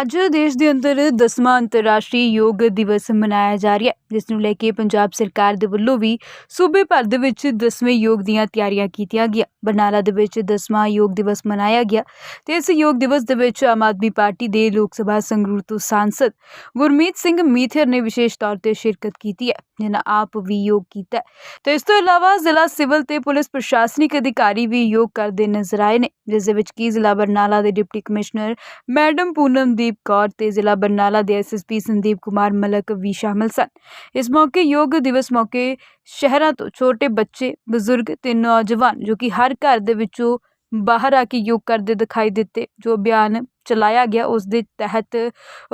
ਅੱਜ ਦੇਸ਼ ਦੇ ਅੰਦਰ 10ਵਾਂ ਅੰਤਰਰਾਸ਼ਟਰੀ ਯੋਗ ਦਿਵਸ ਮਨਾਇਆ ਜਾ ਰਿਹਾ ਹੈ, ਜਿਸ ਨੂੰ ਲੈ ਕੇ ਪੰਜਾਬ ਸਰਕਾਰ ਦੇ ਵੱਲੋਂ ਵੀ ਸੂਬੇ ਭਰ ਦੇ ਵਿੱਚ 10ਵੇਂ ਯੋਗ ਦੀਆਂ ਤਿਆਰੀਆਂ ਕੀਤੀਆਂ ਗਿਆ ਬਰਨਾਲਾ ਦੇ ਵਿੱਚ 10ਵਾਂ ਯੋਗ ਦਿਵਸ ਮਨਾਇਆ ਗਿਆ ਤੇ ਇਸ ਯੋਗ ਦਿਵਸ ਦੇ ਵਿੱਚ ਆਮ ਆਦਮੀ ਪਾਰਟੀ ਦੇ ਲੋਕ ਸਭਾ ਸੰਗਰੂਰ ਤੋਂ ਸਾਂਸਦ ਗੁਰਮੀਤ ਸਿੰਘ ਮੀਥਰ ਨੇ ਵਿਸ਼ੇਸ਼ ਤੌਰ ਤੇ ਸ਼ਿਰਕਤ ਕੀਤੀ ਹੈ। ਜਿਨ੍ਹਾਂ ਆਪ ਵੀ ਯੋਗ ਕੀਤਾ ਹੈ। ਤੇ ਇਸ ਤੋਂ ਇਲਾਵਾ ਜ਼ਿਲ੍ਹਾ ਸਿਵਲ ਤੇ ਪੁਲਿਸ ਪ੍ਰਸ਼ਾਸਨਿਕ ਅਧਿਕਾਰੀ ਵੀ ਯੋਗ ਕਰਦੇ ਨਜ਼ਰ ਆਏ ਨੇ, ਜਿਸ ਦੇ ਵਿੱਚ ਕੀ ਜ਼ਿਲ੍ਹਾ ਬਰਨਾਲਾ ਦੇ deputy commissioner madam Poonamdeep Kaur ਤੇ ਜ਼ਿਲ੍ਹਾ ਬਰਨਾਲਾ ਦੇ ਐਸਐਸਪੀ ਸੰਦੀਪ ਕੁਮਾਰ ਮਲਕ ਵੀ ਸ਼ਾਮਲ ਸਨ। ਇਸ ਮੌਕੇ ਯੋਗ ਦਿਵਸ ਮੌਕੇ ਸ਼ਹਿਰਾਂ ਤੋਂ ਛੋਟੇ ਬੱਚੇ, ਬਜ਼ੁਰਗ ਤੇ ਨੌਜਵਾਨ ਜੋ ਕਿ ਹਰ ਘਰ ਦੇ ਵਿੱਚੋਂ ਬਾਹਰ ਆ ਕੇ ਯੋਗ ਕਰਦੇ ਦਿਖਾਈ ਦਿੱਤੇ, ਜੋ ਅਭਿਆਨ ਚਲਾਇਆ ਗਿਆ, ਉਸ ਦੇ ਤਹਿਤ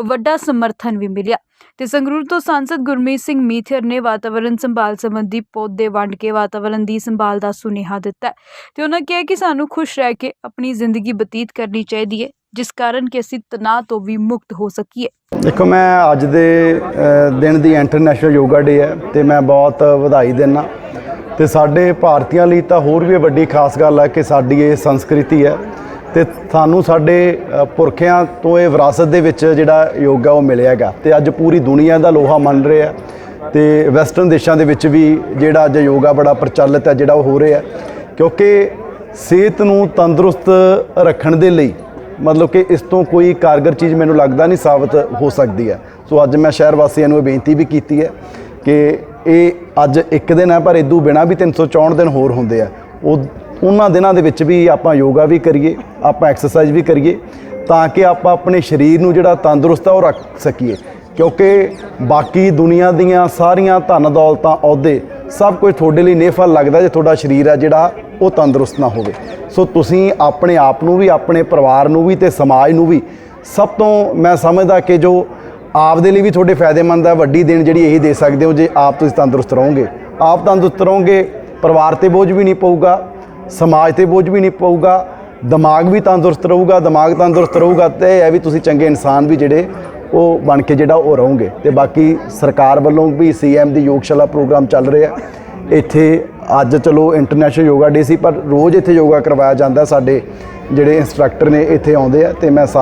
ਵੱਡਾ ਸਮਰਥਨ ਵੀ ਮਿਲਿਆ। ਤੇ ਸੰਗਰੂਰ ਤੋਂ ਸਾਂਸਦ ਗੁਰਮੀਤ ਸਿੰਘ ਮੀਥਰ ਨੇ ਵਾਤਾਵਰਣ ਸੰਭਾਲ ਸੰਬੰਧੀ ਪੌਦੇ ਵੰਡ ਕੇ ਵਾਤਾਵਰਣ ਦੀ ਸੰਭਾਲ ਦਾ ਸੁਨੇਹਾ ਦਿੱਤਾ ਹੈ ਤੇ ਉਹਨਾਂ ਕਿਹਾ ਕਿ ਸਾਨੂੰ ਖੁਸ਼ ਰਹਿ ਕੇ ਆਪਣੀ ਜ਼ਿੰਦਗੀ ਬਤੀਤ ਕਰਨੀ ਚਾਹੀਦੀ ਹੈ, ਜਿਸ ਕਾਰਨ ਕਿ ਅਸੀਂ ਤਣਾਅ ਤੋਂ ਵੀ ਮੁਕਤ ਹੋ ਸਕੀਏ। ਦੇਖੋ, ਮੈਂ ਅੱਜ ਦੇ ਦਿਨ ਦੀ ਇੰਟਰਨੈਸ਼ਨਲ ਯੋਗਾ ਡੇ ਹੈ ਤੇ ਮੈਂ ਬਹੁਤ ਵਧਾਈ ਦਿੰਦਾ। ਤੇ ਸਾਡੇ ਭਾਰਤੀਆਂ ਲਈ ਤਾਂ ਹੋਰ ਵੀ ਵੱਡੀ ਖਾਸ ਗੱਲ ਹੈ ਕਿ ਸਾਡੀ ਇਹ ਸੰਸਕ੍ਰਿਤੀ ਹੈ ਤੇ ਸਾਨੂੰ ਸਾਡੇ ਪੁਰਖਿਆਂ ਤੋਂ ਇਹ ਵਿਰਾਸਤ ਦੇ ਵਿੱਚ ਜਿਹੜਾ ਯੋਗਾ ਉਹ ਮਿਲਿਆ ਹੈਗਾ। ਤੇ ਅੱਜ ਪੂਰੀ ਦੁਨੀਆ ਦਾ ਲੋਹਾ ਮੰਨ ਰਿਹਾ ਤੇ ਵੈਸਟਰਨ ਦੇਸ਼ਾਂ ਦੇ ਵਿੱਚ ਵੀ ਜਿਹੜਾ ਅੱਜ ਯੋਗਾ ਬੜਾ ਪ੍ਰਚਲਿਤ ਹੈ, ਜਿਹੜਾ ਉਹ ਹੋ ਰਿਹਾ ਕਿਉਂਕਿ ਸਿਹਤ ਨੂੰ ਤੰਦਰੁਸਤ ਰੱਖਣ ਦੇ ਲਈ, ਮਤਲਬ ਕਿ ਇਸ ਤੋਂ ਕੋਈ ਕਾਰਗਰ ਚੀਜ਼ ਮੈਨੂੰ ਲੱਗਦਾ ਨਹੀਂ ਸਾਬਤ ਹੋ ਸਕਦੀ ਹੈ। ਸੋ ਅੱਜ ਮੈਂ ਸ਼ਹਿਰ ਵਾਸੀਆਂ ਨੂੰ ਇਹ ਬੇਨਤੀ ਵੀ ਕੀਤੀ ਹੈ ਕਿ ਇਹ ਅੱਜ ਇੱਕ ਦਿਨ ਹੈ, ਪਰ ਇਦੋਂ ਬਿਨਾ ਵੀ 364 ਦਿਨ ਹੋਰ ਹੁੰਦੇ ਆ। ਉਹ, ਉਹਨਾਂ ਦਿਨਾਂ ਦੇ ਵਿੱਚ ਵੀ ਆਪਾਂ ਯੋਗਾ ਵੀ ਕਰੀਏ। ਆਪਾਂ ਐਕਸਰਸਾਈਜ਼ ਵੀ ਕਰੀਏ ਤਾਂ ਕਿ ਆਪਾਂ ਆਪਣੇ ਸਰੀਰ ਨੂੰ ਜਿਹੜਾ ਤੰਦਰੁਸਤ ਆ ਉਹ ਰੱਖ ਸਕੀਏ। ਕਿਉਂਕਿ ਬਾਕੀ ਦੁਨੀਆ ਦੀਆਂ ਸਾਰੀਆਂ ਧਨ ਦੌਲਤਾਂ, ਅਹੁਦੇ ਸਭ ਕੁਝ ਤੁਹਾਡੇ ਲਈ ਨੇਫਲ ਲੱਗਦਾ ਜੇ ਤੁਹਾਡਾ ਸਰੀਰ ਹੈ ਜਿਹੜਾ ਉਹ ਤੰਦਰੁਸਤ ਨਾ ਹੋਵੇ। ਸੋ ਤੁਸੀਂ ਆਪਣੇ ਆਪ ਨੂੰ ਵੀ, ਆਪਣੇ ਪਰਿਵਾਰ ਨੂੰ ਵੀ ਤੇ ਸਮਾਜ ਨੂੰ ਵੀ ਸਭ ਤੋਂ ਮੈਂ ਸਮਝਦਾ ਕਿ ਜੋ ਆਪ ਦੇ ਲਈ ਵੀ ਤੁਹਾਡੇ ਫਾਇਦੇਮੰਦ ਹੈ ਵੱਡੀ ਦੇਣ ਜਿਹੜੀ ਇਹੀ ਦੇ ਸਕਦੇ ਹੋ, ਜੇ ਆਪ ਤੁਸੀਂ ਤੰਦਰੁਸਤ ਰਹੋਗੇ। ਆਪ ਤੰਦਰੁਸਤ ਰਹੋਗੇ, ਪਰਿਵਾਰ ਤੇ ਬੋਝ ਵੀ ਨਹੀਂ ਪਊਗਾ, ਸਮਾਜ ਤੇ ਬੋਝ ਵੀ ਨਹੀਂ ਪਊਗਾ ਦਿਮਾਗ ਵੀ ਤੰਦਰੁਸਤ ਰਹੂਗਾ, ਦਿਮਾਗ ਤੰਦਰੁਸਤ ਰਹੂਗਾ ਤੇ ਇਹ ਹੈ ਵੀ ਤੁਸੀਂ ਚੰਗੇ ਇਨਸਾਨ ਵੀ ਜਿਹੜੇ ਉਹ ਬਣ ਕੇ ਜਿਹੜਾ ਉਹ ਰਹੋਗੇ। ਤੇ ਬਾਕੀ ਸਰਕਾਰ ਵੱਲੋਂ ਵੀ ਸੀਐਮ ਦੀ ਯੋਗਸ਼ਾਲਾ ਪ੍ਰੋਗਰਾਮ ਚੱਲ ਰਿਹਾ ਇੱਥੇ ਅੱਜ ਚਲੋ ਇੰਟਰਨੈਸ਼ਨਲ ਯੋਗਾ ਡੇ ਸੀ, ਪਰ ਰੋਜ਼ ਇੱਥੇ ਯੋਗਾ ਕਰਵਾਇਆ ਜਾਂਦਾ ਸਾਡੇ ਜਿਹੜੇ ਇੰਸਟ੍ਰਕਟਰ ਨੇ ਇੱਥੇ ਆਉਂਦੇ ਆ ਤੇ ਮੈਂ ਸਾ-